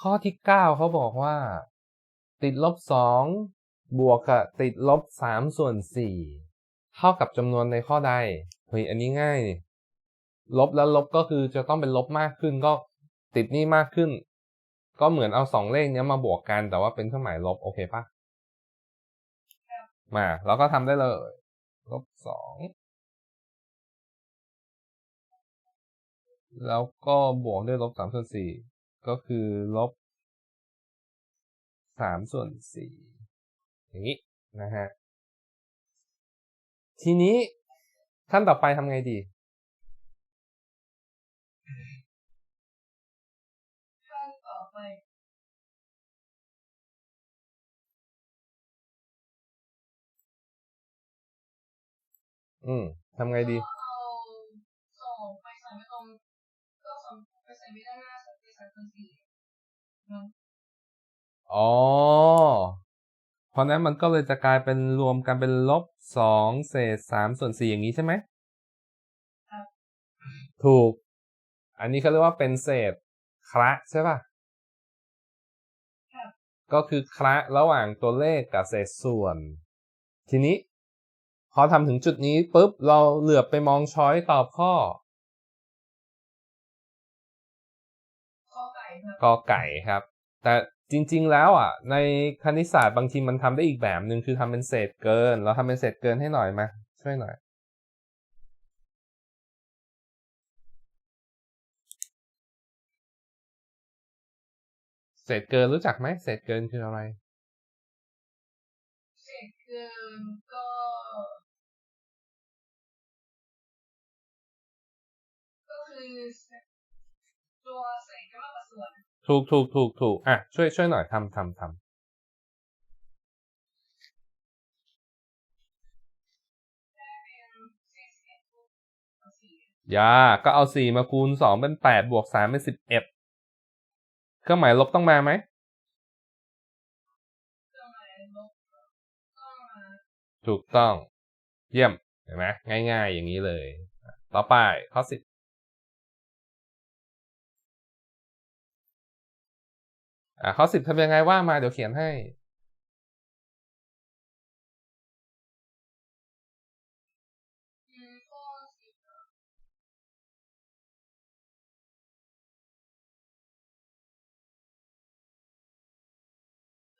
ข้อที่เก้าเขาบอกว่า ติดลบสองบวกกับติดลบสามส่วนสี่เท่ากับจำนวนในข้อใด เฮ้ย อันนี้ง่ายนี่ลบแล้วลบก็คือจะต้องเป็นลบมากขึ้นก็ติดนี่มากขึ้น ก็เหมือนเอาสองเลขเนี้ยมาบวกกันแต่ว่าเป็นเครื่องหมายลบ โอเคปะมา เราก็ทำได้เลย ลบสองแล้วก็บวกด้วยลบสามส่วนสี่ ก็คือลบสามส่วนสี่อย่างนี้นะฮะ ทีนี้ขั้นต่อไปทำไงดีขั้นต่อไปอืมทำไงดีก็เอาสองไปใส่ไว้ตรงก็สองไปใส่ไว้ด้านหน้าสักสี่สามส่วนสี่เน อะอ๋อ เพราะนั้นมันก็เลยจะกลายเป็นรวมกันเป็นลบสองเศษสามส่วนสี่อย่างนี้ใช่ไหมครับถูก อันนี้เขาเรียกว่าเป็นเศษคละใช่ป่ะครับก็คือคละระหว่างตัวเลขกับเศษส่วน ทีนี้ พอทำถึงจุดนี้ปุ๊บเราเหลือบไปมองช้อยตอบข้อ ครับกอไก่ครับ แต่จริง ๆ แล้วอะ ในคณิตศาสตร์บางทีมันทำได้อีกแบบหนึ่งคือทำเป็นเศษเกิน เราทำเป็นเศษเกินให้หน่อยมาช่วยหน่อย เศษเกินรู้จักไหมเศษเกินคืออะไร เศษเกินก็ก็คือตัวเศษ ถูกถูกถูกถูกอะช่วยช่วยหน่อยทำทำทได้เป็นเศษเศษทุกเอาสี่ำยา ก็เอาสี่มาคูณสองเป็นแปดบวกสามเป็นสิบเอ็ดเครื่องหมายลบต้องมาไหม ถูกต้อง เยี่ยม เห็นไหมง่าย ๆ อย่างนี้เลย ต่อไปข้อสิบ อะข้อสิบทำยังไงว่ามาเดี๋ยวเขียนให้อืมข้อสี่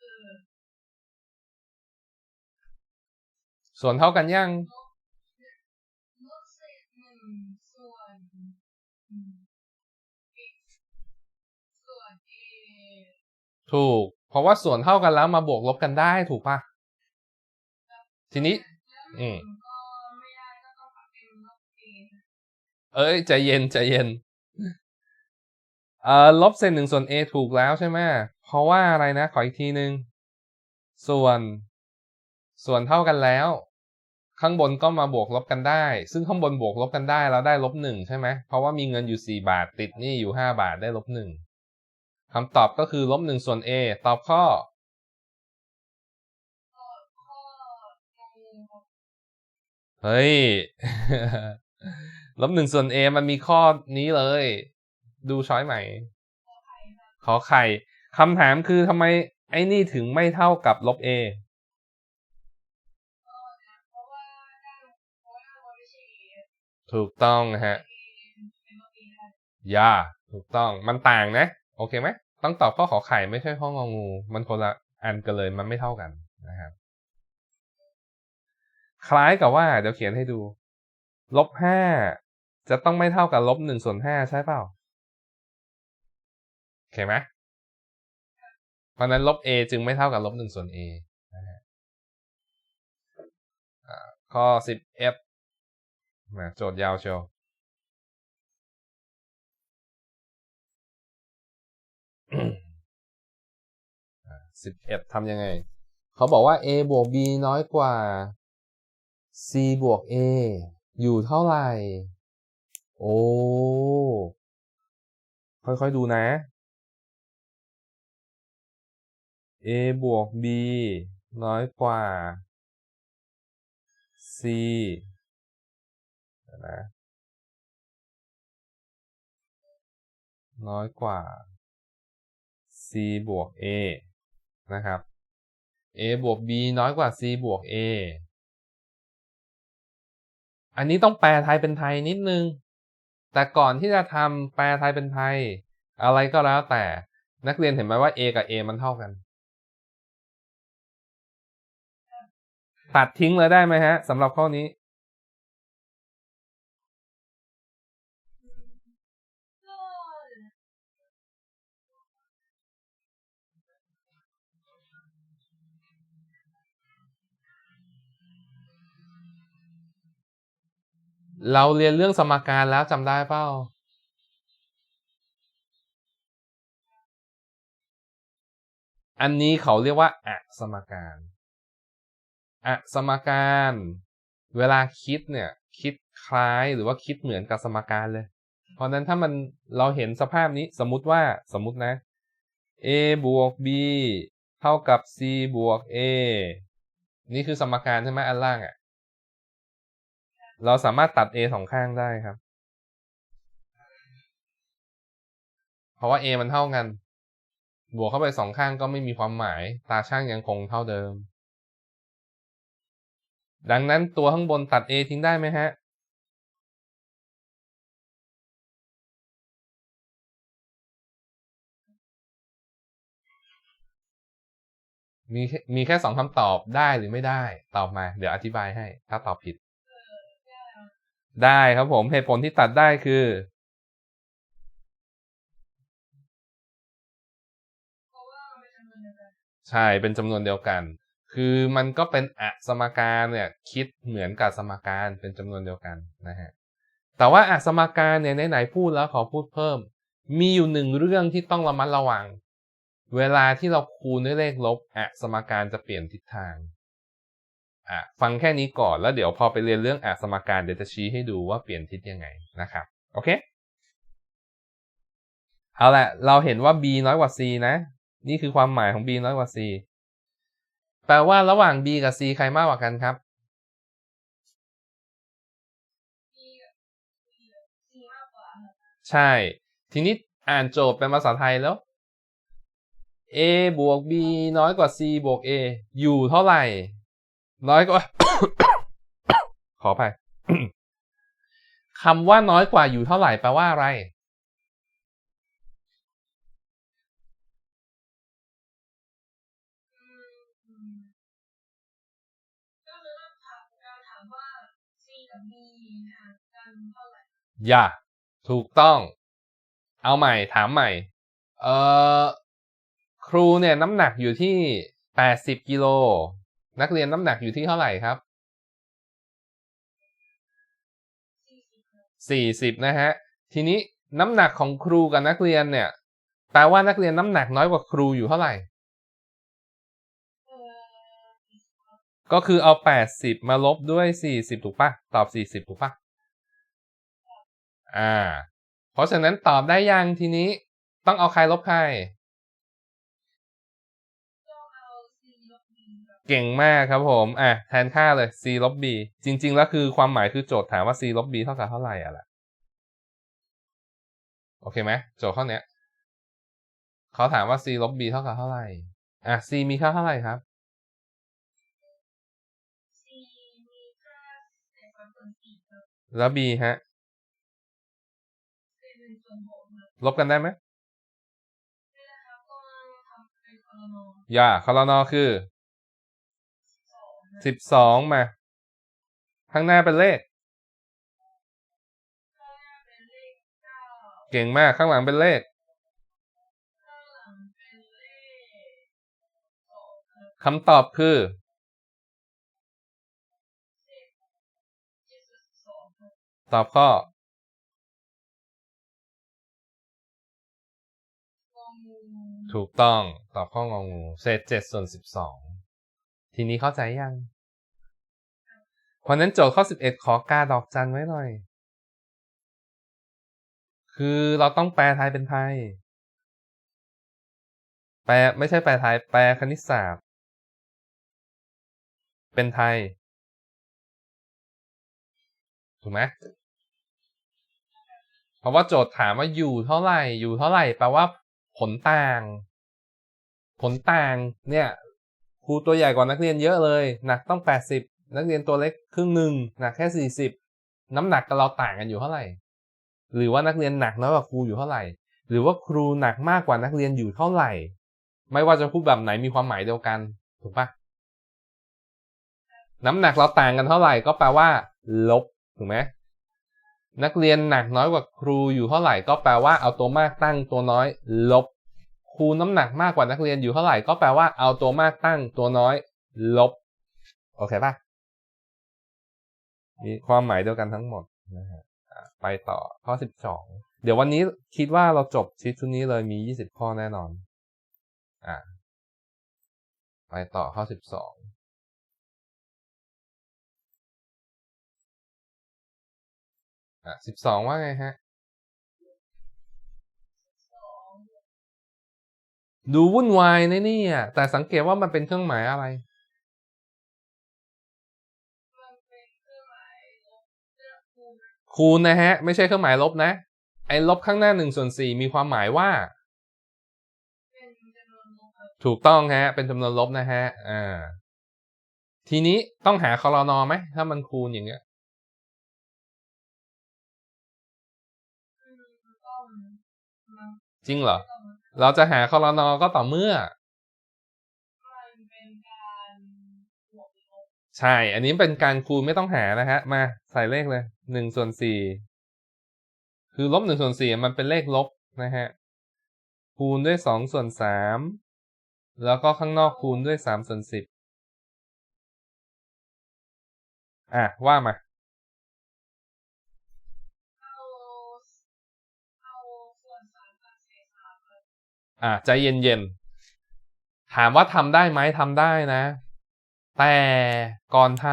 คือส่วนเท่ากันยัง ถูก เพราะว่าส่วนเท่ากันแล้วมาบวกลบกันได้ถูกปะทีนี้ อืมเอ้ยใจเย็นใจเย็นเอ่อลบเศษหนึ่งส่วน a ถูกแล้วใช่ไหมเพราะว่าอะไรนะ ขออีกทีหนึงส่วน ส่วนเท่ากันแล้ว ข้างบนก็มาบวกลบกันได้ ซึ่งข้างบนบวกลบกันได้แล้วได้ลบหนึ่งใช่ไหมเพราะว่ามีเงินอยู่สี่บาทติดนี้อยู่ห้าบาทได้ลบหนึ่ง คำตอบก็คือลบหนึ่งส่วน a ตอบข้อ เฮ้ย ลบหนึ่งส่วน a มันมีข้อนี้เลย ดูช้อยใหม่ ขอไข่คำถามคือทำไมไอ้นี่ถึงไม่เท่ากับลบ a ก็นะเพราะว่าด้านเพราะว่าด้านบนไม่ใช่ a ถูกต้องนะฮะ ยา ถูกต้อง มันต่างนะ โอเคไหมต้องตอบข้อขอไข่ไม่ใช่ข้ององู มันคนละอันกันเลยมันไม่เท่ากันนะครับคล้ายกับว่าเดี๋ยวเขียนให้ดูลบห้าจะต้องไม่เท่ากับลบหนึ่งส่วนห้าใช่เปล่าโอเคไหมเพราะนั้นลบ a จึงไม่เท่ากับลบหนึ่งส่วน a นะฮะข้อสิบเอฟมาโจทย์ยาวเชียว สิบเอ็ดทำยังไง เขาบอกว่า a บวก b น้อยกว่า c บวก a อยู่เท่าไหร่ โอ้ ค่อย ๆ ดูนะ a บวก b น้อยกว่าซีนะ น้อยกว่า c บวก a นะครับ a บวก b น้อยกว่า c บวก a อันนี้ต้องแปลไทยเป็นไทยนิดนึง แต่ก่อนที่จะทำแปลไทยเป็นไทย อะไรก็แล้วแต่นักเรียนเห็นไหมว่า a กับ a มันเท่ากัน ตัดทิ้งเลยได้ไหมฮะสำหรับข้อนี้ เราเรียนเรื่องสมการแล้วจำได้เปล่าอันนี้เขาเรียกว่าอะสมการอะสมการ เวลาคิดเนี่ย คิดคล้ายหรือว่าคิดเหมือนกับสมการเลย เพราะนั้นถ้ามันเราเห็นสภาพนี้สมมติว่าสมมตินะ a บวก b เท่ากับ c บวก a นี่คือสมการใช่ไหมอันล่างอะ เราสามารถตัด a สองข้างได้ครับ เพราะว่า a มันเท่ากัน บวกเข้าไปสองข้างก็ไม่มีความหมาย ตาช่างยังคงเท่าเดิม ดังนั้นตัวข้างบนตัด a ทิ้งได้ไหมฮะ มีมีแค่สองคำตอบได้หรือไม่ได้ ตอบมา เดี๋ยวอธิบายให้ ถ้าตอบผิด ได้ครับผมเหตุผลที่ตัดได้คือ ใช่เป็นจำนวนเดียวกัน คือมันก็เป็นอะสมการเนี่ยคิดเหมือนกับสมการเป็นจำนวนเดียวกันนะฮะแต่ว่าอะสมการเนี่ยไหนๆพูดแล้วขอพูดเพิ่ม มีอยู่หนึ่งเรื่องที่ต้องระมัดระวัง เวลาที่เราคูณด้วยเลขลบอะสมการจะเปลี่ยนทิศทาง อะฟังแค่นี้ก่อนแล้วเดี๋ยวพอไปเรียนเรื่องอสมการเดี๋ยวจะชี้ให้ดูว่าเปลี่ยนทิศยังไงนะครับโอเคเอาละเราเห็นว่า b น้อยกว่า c นะ นี่คือความหมายของ b น้อยกว่า c แปลว่าระหว่าง b กับ c ใครมากกว่ากันครับมีมีมีมากกว่าครับใช่ ทีนี้อ่านโจทย์เป็นภาษาไทยแล้ว a บวก b น้อยกว่า c บวก a อยู่เท่าไหร่ น้อยกว่า ขออภัยคำว่าน้อยกว่าอยู่เท่าไหร่แปลว่าอะไรอืมอืมก็คือต้องถามเราถามว่า C กับ B ห่างกันเท่าไหร่อย่า ถูกต้อง เอาใหม่ถามใหม่ เอ่อ ครูเนี่ยน้ำหนักอยู่ที่ 80 กิโล นักเรียนน้ำหนักอยู่ที่เท่าไหร่ครับสี่สิบครับ40นะฮะ ทีนี้น้ำหนักของครูกับนักเรียนเนี่ยแปลว่านักเรียนน้ำหนักน้อยกว่าครูอยู่เท่าไหร่ ก็คือเอา80มาลบด้วย40ถูกปะตอบ40ถูกปะอ่า เพราะฉะนั้นตอบได้ยังทีนี้ต้องเอาใครลบใคร เก่งมากครับผม อะ แทนค่าเลย c ลบ b จริง ๆ แล้วคือความหมายคือโจทย์ถามว่า c ลบ b เท่ากับเท่าไหร่อะล่ะ โอเคไหมโจทย์ข้อเนี้ยเขาถามว่า c ลบ b เท่ากับเท่าไหร่ อะ c มีค่าเท่าไหร่ครับ C มีค่าเศษสามส่วนสี่ครับแล้ว b ฮะเศษหนึ่งส่วนหกครับลบกันได้ไหมนี่นะครับต้องทำเป็นคอลโนอย่าคอรนอคือ สิบสองมา ข้างหน้าเป็นเลข เก่งมากข้างหลังเป็นเลขคำตอบคือสิบสองตอบข้อ ถูกต้อง ตอบข้ององู เศษเจ็ดส่วนสิบสอง ทีนี้เข้าใจยัง เพราะนั้นโจทย์ข้อสิบเอ็ดขอกาดอกจันไว้หน่อย คือเราต้องแปลไทยเป็นไทย แปลไม่ใช่แปลไทย แปลคณิตศาสตร์ เป็นไทย ถูกไหมเพราะว่าโจทย์ถามว่าอยู่เท่าไหร่ อยู่เท่าไหร่ แปลว่าผลต่าง ผลต่างเนี่ย รูตัวใหญ่กว่านักเรียนเยอะเลย หนักต้อง 80 นักเรียนตัวเล็กครึ่งหนึ่งหนักแค่ 40 น้ำหนักกับเราต่างกันอยู่เท่าไหร่ หรือว่านักเรียนหนักน้อยกว่าครูอยู่เท่าไหร่ หรือว่าครูหนักมากกว่านักเรียนอยู่เท่าไหร่ ไม่ว่าจะพูดแบบไหนมีความหมายเดียวกัน ถูกปะน้ำหนักเราต่างกันเท่าไหร่ก็แปลว่า ลบ ถูกไหมนักเรียนหนักน้อยกว่าครูอยู่เท่าไหร่ก็แปลว่าเอาตัวมากตั้งตัวน้อย ลบ รูน้ำหนักมากกว่านักเรียนอยู่เท่าไหร่ก็แปลว่าเอาตัวมากตั้งตัวน้อย ลบ โอเคปะมีความหมายเดียวกันทั้งหมดนะฮะไปต่อข้อสิบสองเดี๋ยววันนี้คิดว่าเราจบชีทชุดนี้เลยมียี่สิบข้อแน่นอน อะไปต่อข้อสิบสองอะสิบสองว่าไงฮะ ดูวุ่นวายในะนี่อะแต่สังเกตว่ามันเป็นเครื่องหมายอะไรมันเป็นเครื่องหมายลบเลือกคูณคูณนะฮะ ไม่ใช่เครื่องหมายลบนะ ไอ้ลบข้างหน้าหนึ่งส่วนสี่มีความหมายว่าเป็นจำนวนลบครับถูกต้องฮะ เป็นจำนวนลบนะฮะอ่าทีนี้ต้องหาคอรนอไหมถ้ามันคูณอย่างเงี้ยอืมต้องมันจริงเหรอต้อง เราจะหาคอรนอก็ต่อเมื่อมันเป็นการบวกลบใช่ อันนี้เป็นการคูณไม่ต้องหานะฮะ มาใส่เลขเลยหนึ่งส่วนสี่คือลบหนึ่งส่วนสี่มันเป็นเลขลบนะฮะ คูณด้วยสองส่วนสามแล้วก็ข้างนอกคูณด้วยสามส่วนสิบอะ ว่ามาเอา อะใจเย็นๆ ถามว่าทำได้ไหมทำได้นะ แต่ก่อนท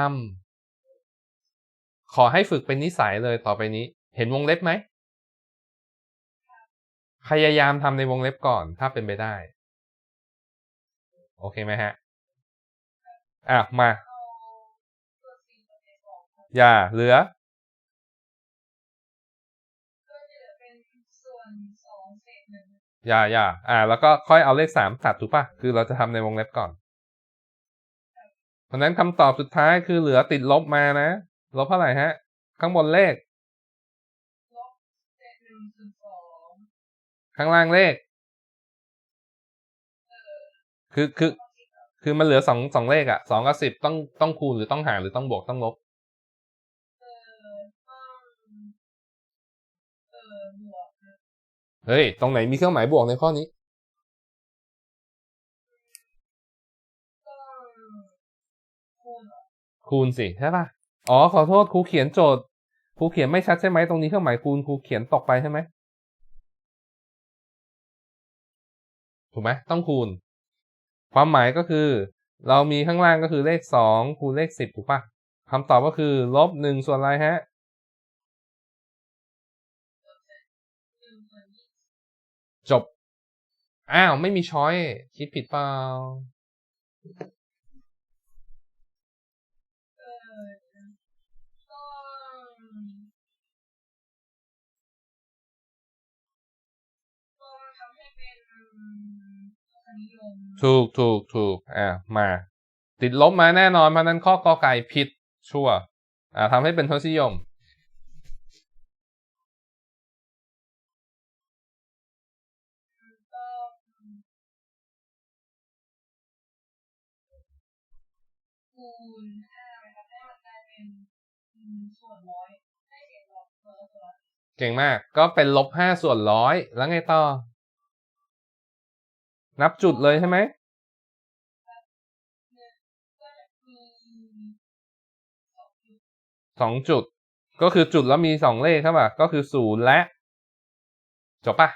ำขอให้ฝึกเป็นนิสัยเลยต่อไปนี้ เห็นวงเล็บไหม พยายามทำในวงเล็บก่อนถ้าเป็นไปได้ โอเคไหมฮะ อะ มาอาส่วนสี่กับเศษสองครับอย่าเหลือ อย่าอย่าอ่า แล้วก็ค่อยเอาเลขสามตัดถูกปะคือเราจะทำในวงเล็บก่อน เพราะนั้นคำตอบสุดท้ายคือเหลือติดลบมานะลบเท่าไหร่ฮะ ข้างบนเลขลบหนึ่งส่วนสองข้างล่างเลข คือคือ คือมันเหลือสองสองเลขอะสองกับสิบต้องต้องคูณหรือต้องหารหรือต้องบวกต้องลบ เฮ้ย ตรงไหนมีเครื่องหมายบวกในข้อนี้คูณเหรอคูณสิใช่ปะอ๋อขอโทษครูเขียนโจทย์ครูเขียนไม่ชัดใช่ไหมตรงนี้เครื่องหมายคูณครูเขียนตกไปใช่ไหมถูกไหมต้องคูณ ความหมายก็คือ เรามีข้างล่างก็คือเลขสองคูณเลขสิบถูกปะคำตอบก็คือลบหนึ่งส่วนอะไรฮะ อ้าวไม่มีช้อยคิดผิดเปล่าเออต้องต้องทำให้เป็นคณิยมถูกถูกถูกอ่ามา ติดลบมาแน่นอนเพราะฉะนั้นข้อกอไก่ผิดชัวร์อ่าทำให้เป็นทศนิยม คูณห้านะครับให้มันกลายเป็นส่วนร้อยให้เศษร้อยส่วนละส่วละเก่งมาก ก็เป็นลบห้าส่วนร้อยแล้วไงต่อ นับจุดเลยใช่ไหมสองจุด ก็คือจุดแล้วมีสองเลขครับป่ะก็คือศูนย์และ จบปะ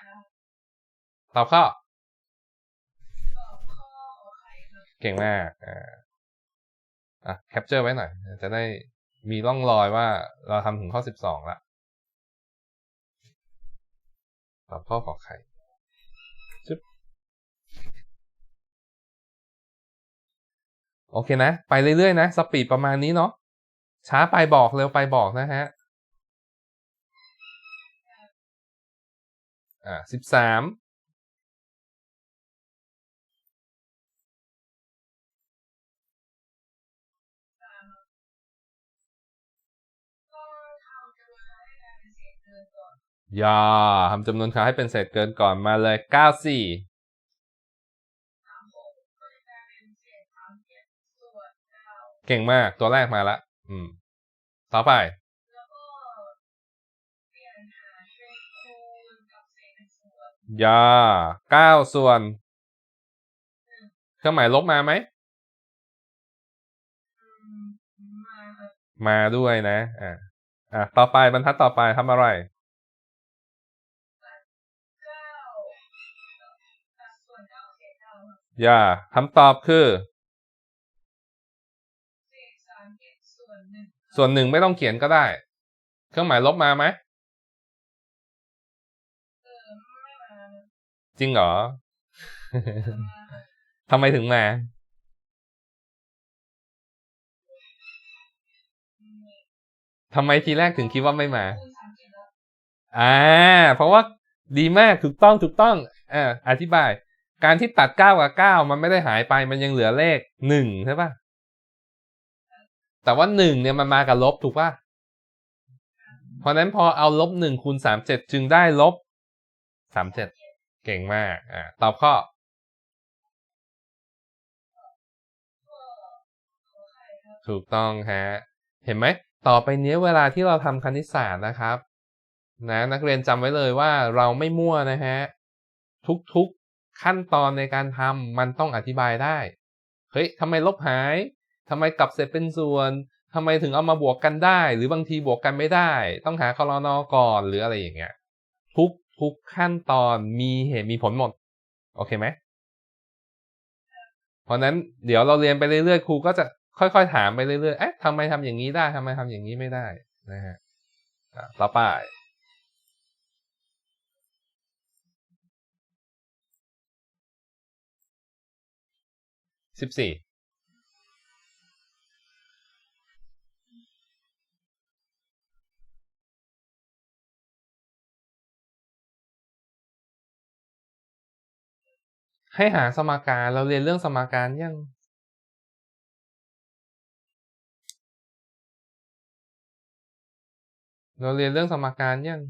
ตอบข้อต่อข้อ เก่งมากอ่า อะแคปเจอร์ไว้หน่อย จะได้มีร่องรอยว่าเราทำถึงข้อสิบสองละตอบข้อขอไข่จึ๊บโอเคนะ ไปเรื่อยๆนะ สปีดประมาณนี้เนาะช้าไปบอกเร็วไปบอกนะฮะ อ่าสิบสาม อย่าทำจำนวนครั้งให้เป็นเศษเกินก่อนมาเลยเก้าสี่เก่งมากตัวแรกมาละ อืม ต่อไปแล้วก็เปลี่ยนหาเศษคูณกับเศษส่วนอย่าเก้าส่วน เครื่องหมายลบมาไหมมามาด้วยนะ อ่าอะต่อไปบรรทัดต่อไปทำอะไร ย่าคำตอบคือเศษสามเจ็ดส่วนหนึ่งส่วนหนึ่งไม่ต้องเขียนก็ได้ เครื่องหมายลบมาไหมเออไม่มาครับจริงเหรอเออมาครับทำไมถึงมาอืมทำไมทีแรกถึงคิดว่าไม่มาคูณสามเจ็ดแล้วอ่า เพราะว่าดีมากถูกต้องถูกต้อง อ่า อธิบาย การที่ตัดเก้ากับเก้ามันไม่ได้หายไปมันยังเหลือเลขหนึ่งใช่ปะแต่ว่าหนึ่งเนี่ยมันมากับลบถูกปะเพราะนั้นพอเอาลบหนึ่งคูณสามเจ็ดจึงได้ลบสามเจ็ดเก่งมากอ่าตอบข้อถูกต้องฮะ เห็นไหม ต่อไปเนี้ยเวลาที่เราทำคณิตศาสตร์นะครับ นะ นักเรียนจำไว้เลยว่าเราไม่มั่วนะฮะ ทุกๆ ขั้นตอนในการทำมันต้องอธิบายได้ เฮ้ยทำไมลบหายทำไมกลับเศษเป็นส่วนทำไมถึงเอามาบวกกันได้ หรือบางทีบวกกันไม่ได้ ต้องหาคอรนอก่อนหรืออะไรอย่างเงี้ย ทุกทุกขั้นตอนมีเหตุมีผลหมด โอเคไหม เพราะนั้นเดี๋ยวเราเรียนไปเรื่อยๆครูก็จะค่อยๆถามไปเรื่อยๆ เอ๊ะทำไมทำอย่างนี้ได้ทำไมทำอย่างนี้ไม่ได้นะฮะต่อไป สิบสี่ให้หาสมการเราเรียนเรื่องสมการยังเราเรียนเรื่องสมการยัง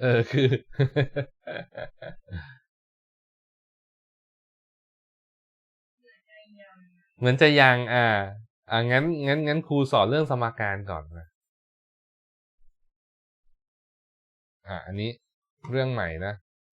เออคือ เหมือนจะยังอ่า อ่างั้นงั้นงั้นครูสอนเรื่องสมการก่อนนะอ่าอันนี้เรื่องใหม่นะ